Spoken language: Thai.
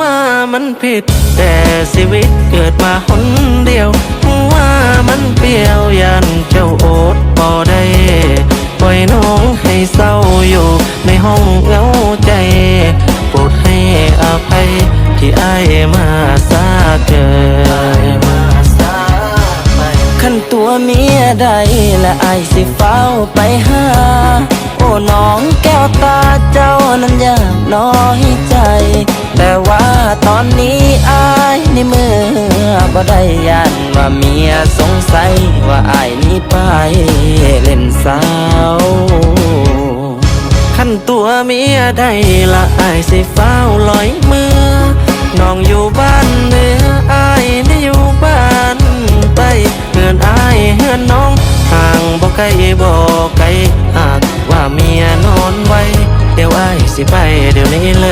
ว่ามันผิด แต่ชีวิตเกิดมาหนเดียว ว่ามันเปรี้ยวยันเจ้าโอดพอได้ปล่อยน้องให้เศร้าอยู่ ในห้องเหงาใจโปรดให้อภัยที่อายมาซาเกินขันตัวเมียใดและอายสิเฝ้าไปหา โอ้น้องแก้วตาเจ้านั้นยากน้อยใจ แต่ว่าตอนนี้อายในเมื่อบ่ได้ยันว่าเมียสงสัยว่าอายนี้ไปเล่นสาวขั้นตัวเมียได้ละอายสิเฝ้าลอยมือน้องอยู่บ้านเหนืออายนี่อยู่บ้านใต้เฮือนอายเฮือนน้องห่างบ่ไกลบ่ไกลหากว่าเมียนอนไว้ เดี๋ยวอายสิไปเดี๋ยวนี้เลย